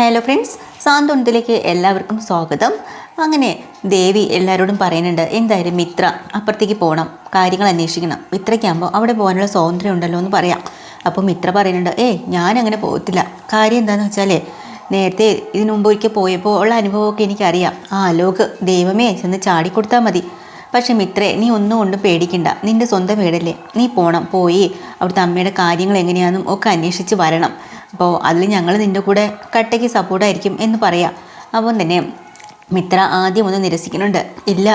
Hello friends സാന്ത്വനത്തിലേക്ക് എല്ലാവർക്കും സ്വാഗതം. അങ്ങനെ ദേവി എല്ലാവരോടും പറയുന്നുണ്ട് എന്തായാലും മിത്ര അപ്പുറത്തേക്ക് പോകണം കാര്യങ്ങൾ അന്വേഷിക്കണം. മിത്രയ്ക്കാകുമ്പോൾ അവിടെ പോകാനുള്ള സ്വാതന്ത്ര്യം ഉണ്ടല്ലോ എന്ന് പറയാം. അപ്പോൾ മിത്ര പറയുന്നുണ്ട് ഏയ് ഞാനങ്ങനെ പോകത്തില്ല. കാര്യം എന്താണെന്ന് വെച്ചാൽ നേരത്തെ ഇതിനു മുമ്പ് ഒരിക്കൽ പോയപ്പോൾ ഉള്ള അനുഭവമൊക്കെ എനിക്കറിയാം. ആ ലോക് ദൈവമേ ചെന്ന് ചാടിക്കൊടുത്താൽ മതി. പക്ഷേ മിത്രേ നീ ഒന്നും കൊണ്ടും പേടിക്കണ്ട. നിന്റെ സ്വന്തം വീടല്ലേ. നീ പോണം. പോയി അവിടുത്തെ അമ്മയുടെ കാര്യങ്ങൾ എങ്ങനെയാണെന്നും ഒക്കെ അന്വേഷിച്ച് വരണം. അപ്പോൾ അതിൽ ഞങ്ങൾ നിന്റെ കൂടെ കട്ടയ്ക്ക് സപ്പോർട്ടായിരിക്കും എന്ന് പറയാം. അപ്പം തന്നെ മിത്ര ആദ്യം ഒന്ന് നിരസിക്കുന്നുണ്ട്. ഇല്ല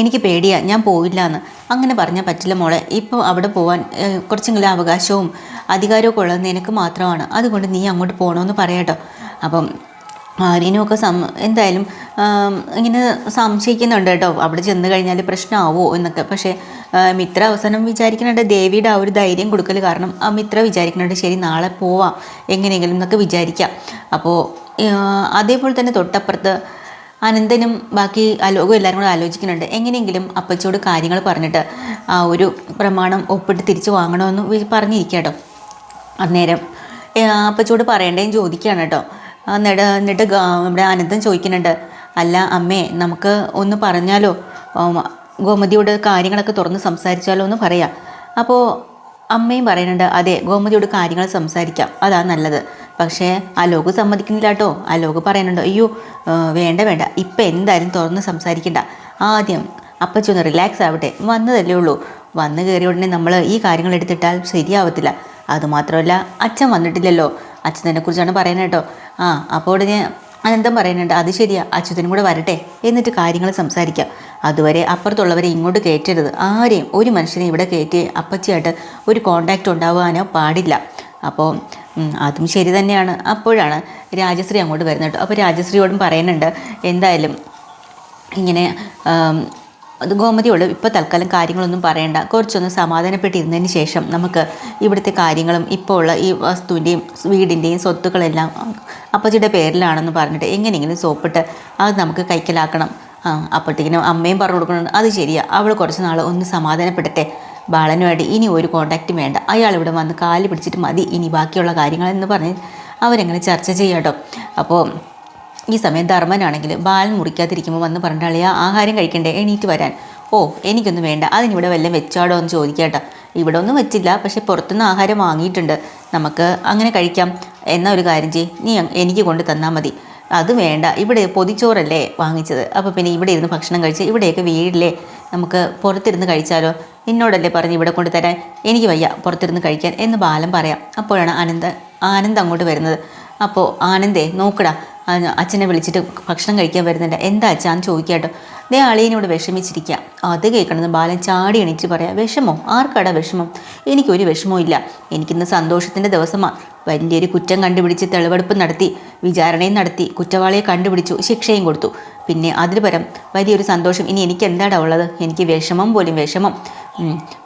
എനിക്ക് പേടിയാ ഞാൻ പോവില്ല എന്ന് അങ്ങനെ പറഞ്ഞാൽ പറ്റില്ല മോളെ. ഇപ്പോൾ അവിടെ പോകാൻ കുറച്ചെങ്കിലും അവകാശവും അധികാരമൊക്കെ ഉള്ളത് നിനക്ക് മാത്രമാണ്. അതുകൊണ്ട് നീ അങ്ങോട്ട് പോകണമെന്ന് പറയാട്ടോ അപ്പം ആര്യനുമൊക്കെ സം എന്തായാലും ഇങ്ങനെ സംശയിക്കുന്നുണ്ട് കേട്ടോ. അവിടെ ചെന്ന് കഴിഞ്ഞാൽ പ്രശ്നമാവോ എന്നൊക്കെ. പക്ഷേ മിത്ര അവസാനം വിചാരിക്കുന്നുണ്ട് ദേവിയുടെ ആ ഒരു ധൈര്യം കൊടുക്കൽ കാരണം ആ മിത്ര വിചാരിക്കുന്നുണ്ട് ശരി നാളെ പോവാം എങ്ങനെയെങ്കിലും എന്നൊക്കെ വിചാരിക്കാം. അപ്പോൾ അതേപോലെ തന്നെ തൊട്ടപ്പുറത്ത് അനന്തനും ബാക്കി അലോകവും എല്ലാവരും കൂടെ ആലോചിക്കുന്നുണ്ട് എങ്ങനെയെങ്കിലും അപ്പച്ചോട് കാര്യങ്ങൾ പറഞ്ഞിട്ട് ആ ഒരു പ്രമാണം ഒപ്പിട്ട് തിരിച്ചു വാങ്ങണമെന്ന് പറഞ്ഞിരിക്കാം കേട്ടോ. അന്നേരം അപ്പച്ചോട് പറയേണ്ടതും ചോദിക്കുകയാണ് കേട്ടോ. എന്നിട്ട് എന്നിട്ട് നമ്മുടെ അനന്തം ചോദിക്കുന്നുണ്ട്. അല്ല അമ്മേ നമുക്ക് ഒന്ന് പറഞ്ഞാലോ? ഗോമതിയോട് കാര്യങ്ങളൊക്കെ തുറന്ന് സംസാരിച്ചാലോ എന്ന് പറയാം. അപ്പോൾ അമ്മയും പറയുന്നുണ്ട് അതെ ഗോമതിയോട് കാര്യങ്ങൾ സംസാരിക്കാം. അതാ നല്ലത്. പക്ഷേ അലോക് സമ്മതിക്കുന്നില്ല കേട്ടോ അലോക് പറയുന്നുണ്ട് അയ്യോ വേണ്ട വേണ്ട. ഇപ്പം എന്തായാലും തുറന്ന് സംസാരിക്കണ്ട. ആദ്യം അപ്പച്ചി ഒന്ന് റിലാക്സ് ആവട്ടെ. വന്നതല്ലേ ഉള്ളൂ. വന്ന് കയറിയ ഉടനെ നമ്മൾ ഈ കാര്യങ്ങൾ എടുത്തിട്ടാൽ ശരിയാവത്തില്ല. അതുമാത്രമല്ല അച്ഛൻ വന്നിട്ടില്ലല്ലോ. അച്ഛനെക്കുറിച്ചാണ് പറയുന്നത് കേട്ടോ. ആ അപ്പോൾ ഞാൻ അനന്തം പറയുന്നുണ്ട്. അത് ശരിയാ. അച്യുതനും കൂടെ വരട്ടെ. എന്നിട്ട് കാര്യങ്ങൾ സംസാരിക്കാം. അതുവരെ അപ്പുറത്തുള്ളവരെ ഇങ്ങോട്ട് കയറ്റരുത്. ആരെയും ഒരു മനുഷ്യനെ ഇവിടെ കയറ്റി അപ്പച്ചിയായിട്ട് ഒരു കോണ്ടാക്റ്റ് ഉണ്ടാവാനോ പാടില്ല. അപ്പോൾ അതും ശരി തന്നെയാണ്. അപ്പോഴാണ് രാജശ്രീ അങ്ങോട്ട് വരുന്നത് അപ്പോൾ രാജശ്രീയോടും പറയുന്നുണ്ട്. എന്തായാലും ഇങ്ങനെ അത് ഗോമതിയോട് ഇപ്പോൾ തൽക്കാലം കാര്യങ്ങളൊന്നും പറയണ്ട. കുറച്ചൊന്ന് സമാധാനപ്പെട്ടിരുന്നതിന് ശേഷം നമുക്ക് ഇവിടുത്തെ കാര്യങ്ങളും ഇപ്പോൾ ഉള്ള ഈ വസ്തുവിന്റെയും വീടിന്റെയും സ്വത്തുക്കളെല്ലാം അപ്പച്ചിയുടെ പേരിലാണെന്ന് പറഞ്ഞിട്ട് എങ്ങനെയെങ്കിലും സോപ്പിട്ട് അത് നമുക്ക് കൈക്കലാക്കണം. ആ അപ്പോഴത്തേക്കിനും അമ്മയും പറഞ്ഞു കൊടുക്കുന്നുണ്ട്. അത് ശരിയാ. അവൾ കുറച്ച് നാൾ ഒന്ന് സമാധാനപ്പെടട്ടെ. ബാലനുമായിട്ട് ഇനി ഒരു കോണ്ടാക്റ്റും വേണ്ട. അയാൾ ഇവിടെ വന്ന് കാൽ പിടിച്ചിട്ട് മതി. ഇനി ബാക്കിയുള്ള കാര്യങ്ങളെന്ന് പറഞ്ഞ് അവരെങ്ങനെ ചർച്ച ചെയ്യാം കേട്ടോ അപ്പോൾ ഈ സമയം ധർമ്മനാണെങ്കിൽ ബാലൻ മുറിക്കാതിരിക്കുമ്പോൾ വന്ന് പറഞ്ഞ അളിയ ആഹാരം കഴിക്കണ്ടേ? എണീറ്റ് വരാൻ. ഓ എനിക്കൊന്നും വേണ്ട. അതിനിവിടെ വല്ലതും വെച്ചാടോ എന്ന് ചോദിക്കാട്ടോ ഇവിടെ ഒന്നും വെച്ചില്ല. പക്ഷെ പുറത്തുനിന്ന് ആഹാരം വാങ്ങിയിട്ടുണ്ട്. നമുക്ക് അങ്ങനെ കഴിക്കാം. എന്നാ ഒരു കാര്യം ചെയ് നീ എനിക്ക് കൊണ്ട് തന്നാൽ മതി. അത് വേണ്ട. ഇവിടെ പൊതിച്ചോറല്ലേ വാങ്ങിച്ചത്. അപ്പോൾ പിന്നെ ഇവിടെ ഇരുന്ന് ഭക്ഷണം കഴിച്ച് ഇവിടെയൊക്കെ വീടില്ലേ നമുക്ക് പുറത്തിരുന്ന് കഴിച്ചാലോ? എന്നോടല്ലേ പറഞ്ഞ് ഇവിടെ കൊണ്ട് തരാൻ? എനിക്ക് വയ്യ പുറത്തിരുന്ന് കഴിക്കാൻ. എന്ന് ബാലം പറയാം. അപ്പോഴാണ് അനന്ത ആനന്ദ് അങ്ങോട്ട് വരുന്നത്. അപ്പോൾ ആനന്ദേ നോക്കടാ. അച്ഛനെ വിളിച്ചിട്ട് ഭക്ഷണം കഴിക്കാൻ വരുന്നുണ്ട്. എന്താ അച്ഛാ? അച്ഛാന്ന് ചോദിക്കാട്ടോ ദേ അളിയനോട് വിഷമിച്ചിരിക്കുക അത് കേൾക്കണമെന്ന് ബാലൻ ചാടി എണീച്ച് പറയാം. വിഷമോ? ആർക്കാടാ വിഷമം? എനിക്കൊരു വിഷമവും ഇല്ല. എനിക്കിന്ന് സന്തോഷത്തിന്റെ ദിവസമാണ് വലിയൊരു കുറ്റം കണ്ടുപിടിച്ച് തെളിവെടുപ്പ് നടത്തി വിചാരണയും നടത്തി കുറ്റവാളിയെ കണ്ടുപിടിച്ചു ശിക്ഷയും കൊടുത്തു. പിന്നെ അതിന് പരം വലിയൊരു സന്തോഷം. ഇനി എനിക്ക് എന്താടാ ഉള്ളത്? എനിക്ക് വിഷമം പോലും വിഷമം.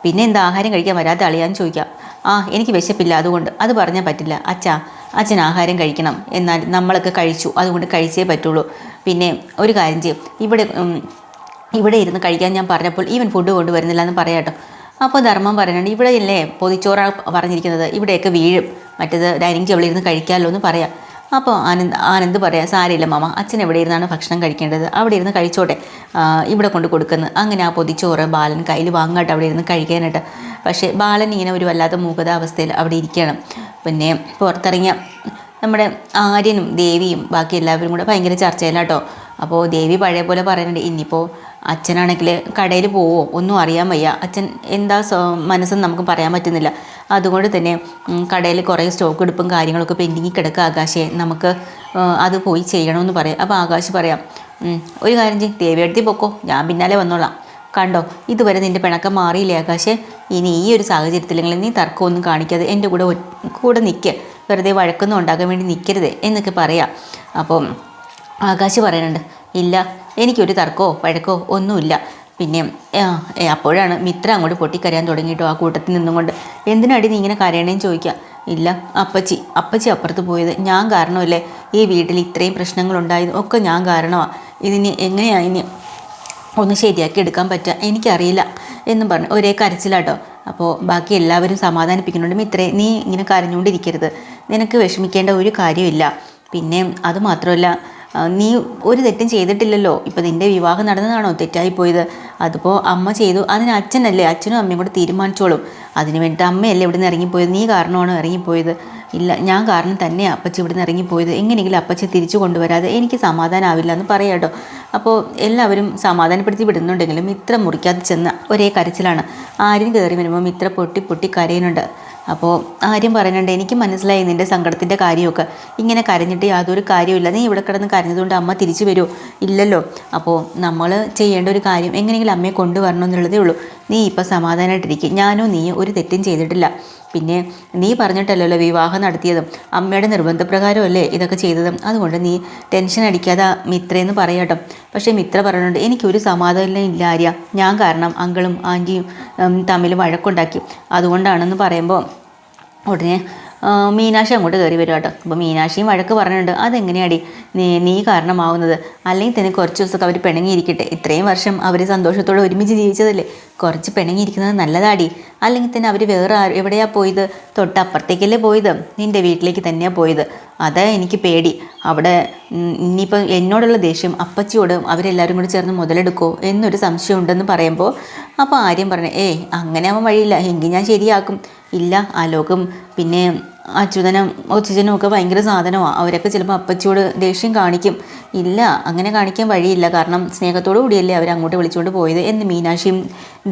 പിന്നെ എന്താ ആഹാരം കഴിക്കാൻ വരാതെ അളിയാന്ന് ചോദിക്കാം. ആ എനിക്ക് വിശപ്പില്ല. അതുകൊണ്ട് അത് പറഞ്ഞാൽ പറ്റില്ല. അച്ഛാ അച്ഛൻ ആഹാരം കഴിക്കണം. എന്നാൽ നമ്മളൊക്കെ കഴിച്ചു. അതുകൊണ്ട് കഴിച്ചേ പറ്റുള്ളൂ. പിന്നെ ഒരു കാര്യം ചെയ്യും. ഇവിടെ ഇവിടെ ഇരുന്ന് കഴിക്കാൻ ഞാൻ പറഞ്ഞപ്പോൾ ഈവൻ ഫുഡ് കൊണ്ടുവരുന്നില്ല എന്ന് പറയാട്ടോ അപ്പോൾ ധർമ്മം പറയുന്നുണ്ട് ഇവിടെ ഇല്ലേ? പൊതിച്ചോറ പറഞ്ഞിരിക്കുന്നത്. ഇവിടെയൊക്കെ വീഴും. മറ്റേത് ഡൈനിങ് ടേബിളിൽ ഇരുന്ന് കഴിക്കാമല്ലോ എന്ന് പറയാം. അപ്പോൾ ആനന്ദ് ആനന്ദ് പറയാം സാരമില്ല മാമ. അച്ഛൻ എവിടെ ഇരുന്നാണ് ഭക്ഷണം കഴിക്കേണ്ടത്? അവിടെ ഇരുന്ന് കഴിച്ചോട്ടെ. ഇവിടെ കൊണ്ട് കൊടുക്കുന്നത് അങ്ങനെ ആ പൊതിച്ചോറ് ബാലൻ കയ്യിൽ വാങ്ങാട്ട് അവിടെ ഇരുന്ന് കഴിക്കാനായിട്ട്. പക്ഷേ ബാലൻ ഇങ്ങനെ ഒരു വല്ലാത്ത മൂകതാവസ്ഥയിൽ അവിടെ ഇരിക്കണം പിന്നെ പുറത്തിറങ്ങിയ നമ്മുടെ ആര്യനും ദേവിയും ബാക്കി എല്ലാവരും കൂടെ ഭയങ്കര ചർച്ചയിലാട്ടോ അപ്പോൾ ദേവി പഴയ പോലെ പറയുന്നുണ്ട് ഇനിയിപ്പോൾ അച്ഛനാണെങ്കിൽ കടയിൽ പോവോ? ഒന്നും അറിയാൻ വയ്യ. അച്ഛൻ എന്താ മനസ്സെന്ന് നമുക്ക് പറയാൻ പറ്റുന്നില്ല. അതുകൊണ്ട് തന്നെ കടയിൽ കുറേ സ്റ്റോക്ക് എടുപ്പും കാര്യങ്ങളൊക്കെ പെൻഡിങ്ങിൽ കിടക്കുക ആകാശേ. നമുക്ക് അത് പോയി ചെയ്യണമെന്ന് പറയാം. അപ്പോൾ ആകാശ് പറയാം "ഉം, ഒരു കാര്യം ചെയ്യും. ദേവിയെടുത്തി പൊക്കോ. ഞാൻ പിന്നാലെ വന്നോളാം. കണ്ടോ ഇതുവരെ നിന്റെ പിണക്കം മാറിയില്ലേ ആകാശ്? ഇനി ഈ ഒരു സാഹചര്യത്തിലെങ്കിലും നീ തർക്കമൊന്നും കാണിക്കാതെ എന്റെ കൂടെ കൂടെ നിൽക്കുക വെറുതെ വഴക്കൊന്നും ഉണ്ടാക്കാൻ വേണ്ടി നിൽക്കരുത് എന്നൊക്കെ പറയാം. അപ്പം ആകാശ് പറയുന്നുണ്ട് ഇല്ല എനിക്കൊരു തർക്കമോ വഴക്കോ ഒന്നുമില്ല. പിന്നെ അപ്പോഴാണ് മിത്ര അങ്ങോട്ട് പൊട്ടിക്കരയാൻ തുടങ്ങിയിട്ടോ ആ കൂട്ടത്തിൽ നിന്നുകൊണ്ട്. എന്തിനടി നീ ഇങ്ങനെ കരയണേന്ന് ചോദിക്കുക ഇല്ല അപ്പച്ചി അപ്പച്ചി അപ്പുറത്ത് പോയത്. ഞാൻ കാരണമല്ലേ? ഈ വീട്ടിൽ ഇത്രയും പ്രശ്നങ്ങളുണ്ടായത് ഒക്കെ ഞാൻ കാരണമാണ് ഇതിന് എങ്ങനെയാണ് ഇനി ഒന്ന് ശരിയാക്കി എടുക്കാൻ പറ്റുക എനിക്കറിയില്ല എന്നും പറഞ്ഞു. ഒരേ കരച്ചിലാട്ടോ. അപ്പോൾ ബാക്കി എല്ലാവരും സമാധാനിപ്പിക്കുന്നുണ്ട്. മിത്രേ നീ ഇങ്ങനെ കരഞ്ഞുകൊണ്ടിരിക്കരുത്. നിനക്ക് വിഷമിക്കേണ്ട ഒരു കാര്യമില്ല. പിന്നെ അത് മാത്രമല്ല നീ ഒരു തെറ്റും ചെയ്തിട്ടില്ലല്ലോ. ഇപ്പോൾ നിന്റെ വിവാഹം നടന്നതാണോ? തെറ്റായിപ്പോയത് അതിപ്പോൾ അമ്മ ചെയ്തു. അതിന് അച്ഛനല്ലേ? അച്ഛനും അമ്മയും കൂടെ തീരുമാനിച്ചോളും. അതിന് വേണ്ടിയിട്ട് അമ്മയല്ലേ ഇവിടെ നിന്ന് ഇറങ്ങിപ്പോയത്? നീ കാരണമാണോ ഇറങ്ങിപ്പോയത്? ഇല്ല ഞാൻ കാരണം തന്നെയാണ് അപ്പച്ചി ഇവിടെ നിന്ന് ഇറങ്ങിപ്പോയത്. എങ്ങനെയെങ്കിലും അപ്പച്ചി തിരിച്ചു കൊണ്ടുവരാതെ എനിക്ക് സമാധാനമാവില്ല എന്ന് പറയാം കേട്ടോ. അപ്പോൾ എല്ലാവരും സമാധാനപ്പെടുത്തി വിടുന്നുണ്ടെങ്കിലും ഇത്ര മുറിക്കാതെ ചെന്ന ഒരേ കരച്ചിലാണ്. ആരും കയറി വരുമ്പോൾ ഇത്ര പൊട്ടി പൊട്ടി കരയുന്നുണ്ട്. അപ്പോൾ ആര്യം പറയുന്നുണ്ട് എനിക്ക് മനസ്സിലായി നിന്റെ സങ്കടത്തിന്റെ കാര്യമൊക്കെ. ഇങ്ങനെ കരഞ്ഞിട്ട് യാതൊരു കാര്യമില്ല നീ ഇവിടെ കിടന്ന് കരഞ്ഞതുകൊണ്ട് അമ്മ തിരിച്ചു വരുമോ ഇല്ലല്ലോ. അപ്പോൾ നമ്മൾ ചെയ്യേണ്ട ഒരു കാര്യം എങ്ങനെയെങ്കിലും അമ്മയെ കൊണ്ടുവരണം എന്നുള്ളതേ ഉള്ളൂ. നീ ഇപ്പോൾ സമാധാനമായിട്ടിരിക്കും ഞാനോ നീ ഒരു തെറ്റും ചെയ്തിട്ടില്ല. പിന്നെ നീ പറഞ്ഞിട്ടല്ലല്ലോ വിവാഹം നടത്തിയതും അമ്മയുടെ നിർബന്ധപ്രകാരമല്ലേ ഇതൊക്കെ ചെയ്തതും. അതുകൊണ്ട് നീ ടെൻഷൻ അടിക്കാതെ മിത്രയെന്ന് പറയട്ടോ പക്ഷേ മിത്ര പറയുന്നുണ്ട് എനിക്കൊരു സമാധാനം ഇല്ല ആര്യ. ഞാൻ കാരണം അങ്കിളും ആന്റിയും തമ്മിൽ വഴക്കുണ്ടാക്കി. അതുകൊണ്ടാണെന്ന് പറയുമ്പോൾ ഉടനെ മീനാക്ഷി അങ്ങോട്ട് കയറി വരും കേട്ടോ. അപ്പോൾ മീനാക്ഷിയും വഴക്ക് പറഞ്ഞിട്ടുണ്ട്. അതെങ്ങനെയാടി? നീ നീ കാരണമാവുന്നത്. അല്ലെങ്കിൽ തന്നെ കുറച്ച് ദിവസമൊക്കെ അവർ പിണങ്ങിയിരിക്കട്ടെ. ഇത്രയും വർഷം അവർ സന്തോഷത്തോടെ ഒരുമിച്ച് ജീവിച്ചതല്ലേ? കുറച്ച് പിണങ്ങിയിരിക്കുന്നത് നല്ലതാടി. അല്ലെങ്കിൽ തന്നെ അവർ വേറെ എവിടെയാ പോയത്? തൊട്ടപ്പുറത്തേക്കല്ലേ പോയത്? നിന്റെ വീട്ടിലേക്ക് തന്നെയാണ് പോയത്. അതാ എനിക്ക് പേടി. അവിടെ ഇനിയിപ്പം എന്നോടുള്ള ദേഷ്യം അപ്പച്ചിയോട് അവരെല്ലാവരും കൂടി ചേർന്ന് മുതലെടുക്കോ എന്നൊരു സംശയം ഉണ്ടെന്ന് പറയുമ്പോൾ അപ്പോൾ ആര്യം പറഞ്ഞു ഏയ് അങ്ങനെ അവൻ വഴിയില്ല. എങ്കിൽ ഞാൻ ശരിയാക്കും. ഇല്ല ആലോകം പിന്നെ അച്യുതനും ഒച്ചുതനും ഒക്കെ ഭയങ്കര സാധനമാണ് അവരൊക്കെ ചിലപ്പോൾ അപ്പച്ചിയോട് ദേഷ്യം കാണിക്കും. ഇല്ല അങ്ങനെ കാണിക്കാൻ വഴിയില്ല. കാരണം സ്നേഹത്തോടു കൂടിയല്ലേ അവർ അങ്ങോട്ട് വിളിച്ചുകൊണ്ട് പോയത് എന്ന് മീനാക്ഷിയും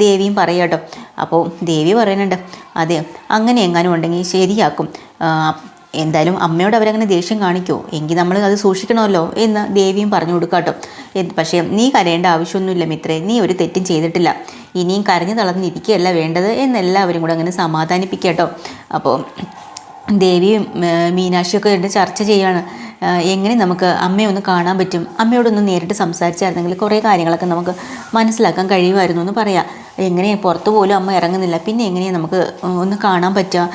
ദേവിയും പറയാട്ടോ അപ്പോൾ ദേവി പറയുന്നുണ്ട് അതെ അങ്ങനെ എങ്ങാനും ഉണ്ടെങ്കിൽ ശരിയാക്കും. എന്തായാലും അമ്മയോട് അവരങ്ങനെ ദേഷ്യം കാണിക്കുമോ എങ്കിൽ നമ്മൾ അത് സൂക്ഷിക്കണമല്ലോ എന്ന് ദേവിയും പറഞ്ഞു കൊടുക്കാട്ടോ പക്ഷേ നീ കരയേണ്ട ആവശ്യമൊന്നുമില്ല മിത്രേ. നീ ഒരു തെറ്റും ചെയ്തിട്ടില്ല. ഇനിയും കരഞ്ഞു തളർന്നിരിക്കുകയല്ല വേണ്ടത് എന്നെല്ലാവരും കൂടെ അങ്ങനെ സമാധാനിപ്പിക്കട്ടോ. അപ്പോൾ ദേവിയും മീനാക്ഷിയൊക്കെ രണ്ട് ചർച്ച ചെയ്യാണ് ഏർ എങ്ങനെ നമുക്ക് അമ്മയെ ഒന്ന് കാണാൻ പറ്റും? അമ്മയോടൊന്ന് നേരിട്ട് സംസാരിച്ചായിരുന്നെങ്കിൽ കുറേ കാര്യങ്ങളൊക്കെ നമുക്ക് മനസ്സിലാക്കാൻ കഴിയുമായിരുന്നു എന്ന് പറയാം. എങ്ങനെയാണ് പുറത്ത് പോലും അമ്മ ഇറങ്ങുന്നില്ല. പിന്നെ എങ്ങനെയാണ് നമുക്ക് ഒന്ന് കാണാൻ പറ്റുക?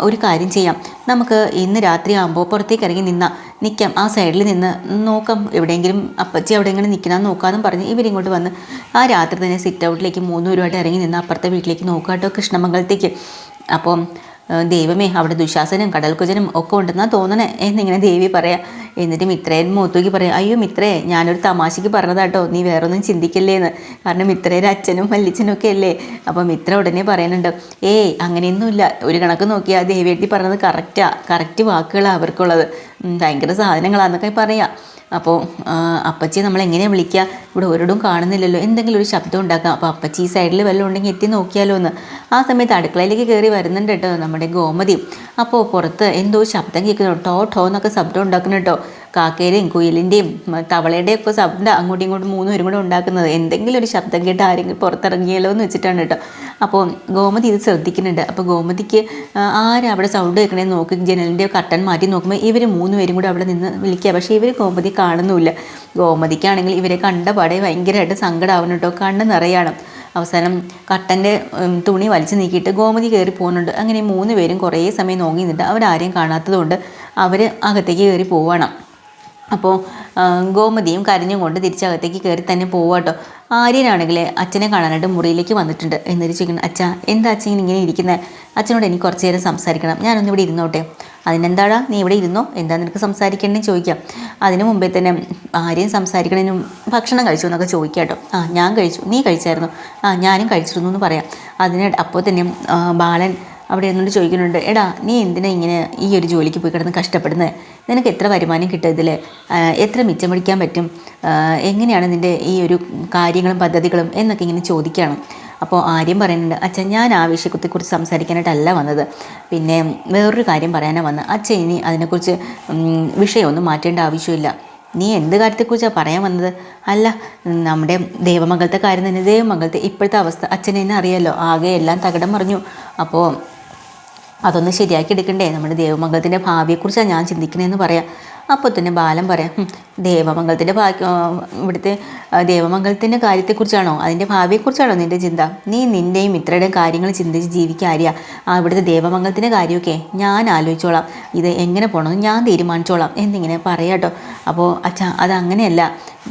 ഒരു കാര്യം ചെയ്യാം. നമുക്ക് ഇന്ന് രാത്രി ആകുമ്പോൾ പുറത്തേക്ക് ഇറങ്ങി നിന്ന നിൽക്കാം ആ സൈഡിൽ നിന്ന് നോക്കാം. എവിടെയെങ്കിലും അപ്പച്ചി എവിടെയെങ്കിലും നിൽക്കണം നോക്കാമെന്നും പറഞ്ഞ് ഇവരിങ്ങോട്ട് വന്ന് ആ രാത്രി തന്നെ സിറ്റ് ഔട്ടിലേക്ക് മൂന്നുപേരുമായിട്ട് ഇറങ്ങി നിന്ന് അപ്പുറത്തെ വീട്ടിലേക്ക് നോക്കാട്ടോ കൃഷ്ണമംഗലത്തേക്ക്. അപ്പം ദൈവമേ അവിടെ ദുശാസനും കടൽക്കുജനും ഒക്കെ ഉണ്ടെന്നാ തോന്നണേ. എന്നിങ്ങനെ ദേവി പറയാം. എന്നിട്ട് മിത്രയൻ മൂത്തൂക്കി പറയാം അയ്യോ മിത്രേ ഞാനൊരു തമാശയ്ക്ക് പറഞ്ഞതാട്ടോ. നീ വേറൊന്നും ചിന്തിക്കല്ലേന്ന്. കാരണം മിത്രയുടെ അച്ഛനും വല്ലിച്ചനും ഒക്കെ അല്ലേ? അപ്പോൾ മിത്ര ഉടനെ പറയുന്നുണ്ട് ഏയ് അങ്ങനെയൊന്നുമില്ല. ഒരു കണക്ക് നോക്കിയാൽ ദേവിയെട്ടി പറഞ്ഞത് കറക്റ്റാ കറക്റ്റ് വാക്കുകളാണ് അവർക്കുള്ളത്. ഭയങ്കര സാധനങ്ങളാന്നൊക്കെ പറയാം. അപ്പോൾ അപ്പച്ചി നമ്മൾ എങ്ങനെയാണ് വിളിക്കുക ഇവിടെ ഒരിടും കാണുന്നില്ലല്ലോ. എന്തെങ്കിലും ഒരു ശബ്ദം ഉണ്ടാക്കാം. അപ്പോൾ അപ്പച്ചി ഈ സൈഡിൽ വല്ലതും ഉണ്ടെങ്കിൽ എത്തി നോക്കിയാലോ എന്ന് ആ സമയത്ത് അടുക്കളയിലേക്ക് കയറി വരുന്നുണ്ട് കേട്ടോ നമ്മുടെ ഗോമതി. അപ്പോൾ പുറത്ത് എന്തോ ശബ്ദം കേൾക്കുന്നു. ടോ ടോ എന്നൊക്കെ ശബ്ദം ഉണ്ടാക്കുന്നു കേട്ടോ. കാക്കയുടെയും കുയിലിന്റെയും തവളയുടെയും ഒക്കെ ശബ്ദം അങ്ങോട്ടും ഇങ്ങോട്ടും മൂന്നും പേരും കൂടെ ഉണ്ടാക്കുന്നത്. എന്തെങ്കിലും ഒരു ശബ്ദം കേട്ട് ആരെങ്കിലും പുറത്തിറങ്ങിയാലോ എന്ന് വെച്ചിട്ടാണ് കേട്ടോ. അപ്പോൾ ഗോമതി ഇത് ശ്രദ്ധിക്കുന്നുണ്ട്. അപ്പോൾ ഗോമതിക്ക് ആരും അവിടെ സൗണ്ട് കേൾക്കണേന്ന് നോക്കി ജനലിന്റെ കട്ടൻ മാറ്റി നോക്കുമ്പോൾ ഇവർ മൂന്ന് പേരും കൂടെ അവിടെ നിന്ന് വിളിക്കുക. പക്ഷേ ഇവർ ഗോമതി കാണുന്നുമില്ല. ഗോമതിക്കാണെങ്കിൽ ഇവരെ കണ്ട പാടെ ഭയങ്കരമായിട്ട് സങ്കടമാവുന്നു കേട്ടോ. കണ്ണ് നിറയാണ്. അവസാനം കട്ടന്റെ തുണി വലിച്ചു നീക്കിയിട്ട് ഗോമതി കയറി പോകുന്നുണ്ട്. അങ്ങനെ മൂന്ന് പേരും കുറേ സമയം നോക്കി നിന്നിട്ട് അവരാരെയും കാണാത്തതുകൊണ്ട് അവർ അകത്തേക്ക് കയറി പോവാണ്. അപ്പോൾ ഗോമതിയും കരഞ്ഞും കൊണ്ട് തിരിച്ചകത്തേക്ക് കയറി തന്നെ പോവാട്ടോ ആര്യനാണെങ്കിൽ അച്ഛനെ കാണാനായിട്ട് മുറിയിലേക്ക് വന്നിട്ടുണ്ട്. എന്നിട്ട് ചോദിക്കണം അച്ഛാ എന്താ അച്ഛൻ ഇങ്ങനെ ഇരിക്കുന്നത് അച്ഛനോട് എനിക്ക് കുറച്ച് നേരം സംസാരിക്കണം. ഞാനൊന്ന് ഇവിടെ ഇരുന്നോട്ടെ? അതിനെന്താടാ? നീ ഇവിടെ ഇരുന്നോ? എന്താ നിനക്ക് സംസാരിക്കണമെന്ന് ചോദിക്കാം. അതിന് മുമ്പേ തന്നെ ആരെയും സംസാരിക്കണതിനും ഭക്ഷണം കഴിച്ചു എന്നൊക്കെ ചോദിക്കാം കേട്ടോ ആ ഞാൻ കഴിച്ചു. നീ കഴിച്ചായിരുന്നു? ആ ഞാനും കഴിച്ചിരുന്നു എന്ന് പറയാം. അതിന് അപ്പോൾ തന്നെ ബാലൻ അവിടെ എന്നോട് ചോദിക്കുന്നുണ്ട് എടാ നീ എന്തിനാ ഇങ്ങനെ ഈ ഒരു ജോലിക്ക് പോയി കിടന്ന് കഷ്ടപ്പെടുന്നത് നിനക്ക് എത്ര വരുമാനം കിട്ടും ഇതിൽ എത്ര മിച്ചം പിടിക്കാൻ പറ്റും? എങ്ങനെയാണ് നിന്റെ ഈ ഒരു കാര്യങ്ങളും പദ്ധതികളും? എന്നൊക്കെ ഇങ്ങനെ ചോദിക്കുകയാണ്. അപ്പോൾ ആര്യം പറയുന്നുണ്ട് അച്ഛൻ ഞാൻ ആ വിഷയത്തെക്കുറിച്ച് സംസാരിക്കാനായിട്ടല്ല വന്നത്. പിന്നെ വേറൊരു കാര്യം പറയാനാണ് വന്നത് അച്ഛൻ ഇനി അതിനെക്കുറിച്ച് വിഷയമൊന്നും മാറ്റേണ്ട ആവശ്യമില്ല. നീ എന്ത് കാര്യത്തെക്കുറിച്ചാണ് പറയാൻ വന്നത്? അല്ല നമ്മുടെ ദേവമംഗലത്തെ കാര്യം തന്നെ. ദേവമംഗലത്തെ ഇപ്പോഴത്തെ അവസ്ഥ അച്ഛനെ അറിയാമല്ലോ ആകെ എല്ലാം തകിടം പറഞ്ഞു അപ്പോൾ അതൊന്ന് ശരിയാക്കി എടുക്കണ്ടേ? നമ്മുടെ ദേവമംഗലത്തിന്റെ ഭാവിയെക്കുറിച്ചാണ് ഞാൻ ചിന്തിക്കണേന്ന് പറയാം. അപ്പോൾ തന്നെ ബാലൻ പറയാം "ഹും, ദേവമംഗലത്തിന്റെ ഭാഗ്യ ഇവിടുത്തെ ദേവമംഗലത്തിന്റെ കാര്യത്തെക്കുറിച്ചാണോ? അതിന്റെ ഭാവിയെക്കുറിച്ചാണോ നിന്റെ ചിന്ത? നീ നിന്റെയും ഇത്രയുടെയും കാര്യങ്ങൾ ചിന്തിച്ച് ജീവിക്കാരിയ ആ ഇവിടുത്തെ ദേവമംഗലത്തിന്റെ കാര്യമൊക്കെ ഞാൻ ആലോചിച്ചോളാം. ഇത് എങ്ങനെ പോകണമെന്ന് ഞാൻ തീരുമാനിച്ചോളാം. എന്നിങ്ങനെ പറയാട്ടോ അപ്പോൾ അച്ഛാ അതങ്ങനെയല്ല.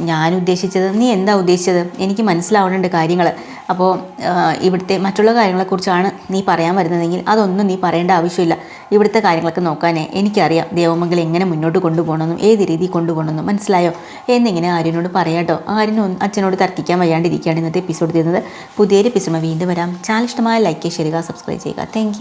ഞാൻ ഉദ്ദേശിച്ചത് നീ എന്താ ഉദ്ദേശിച്ചത്? എനിക്ക് മനസ്സിലാവുന്നുണ്ട് കാര്യങ്ങൾ അപ്പോൾ ഇവിടുത്തെ മറ്റുള്ള കാര്യങ്ങളെക്കുറിച്ചാണ് നീ പറയാൻ വരുന്നതെങ്കിൽ അതൊന്നും നീ പറയേണ്ട ആവശ്യമില്ല. ഇവിടുത്തെ കാര്യങ്ങളൊക്കെ നോക്കാനേ എനിക്കറിയാം. ദേവമംഗലം എങ്ങനെ മുന്നോട്ട് കൊണ്ടുപോകണമെന്നും ഏത് രീതിയിൽ കൊണ്ടുപോകണമെന്നും മനസ്സിലായോ? എന്നിങ്ങനെ ആര്യനോട് പറയാട്ടോ ആര്യനും അച്ഛനോട് തർക്കിക്കാൻ വയ്യാണ്ടിരിക്കുകയാണ് ഇന്നത്തെ എപ്പിസോഡ് തരുന്നത് പുതിയൊരു എപ്പിസോഡ് വീണ്ടും വരാം. ചാനൽ ഇഷ്ടമായ ലൈക്ക് ചെയ്യുക സബ്സ്ക്രൈബ് ചെയ്യുക. താങ്ക്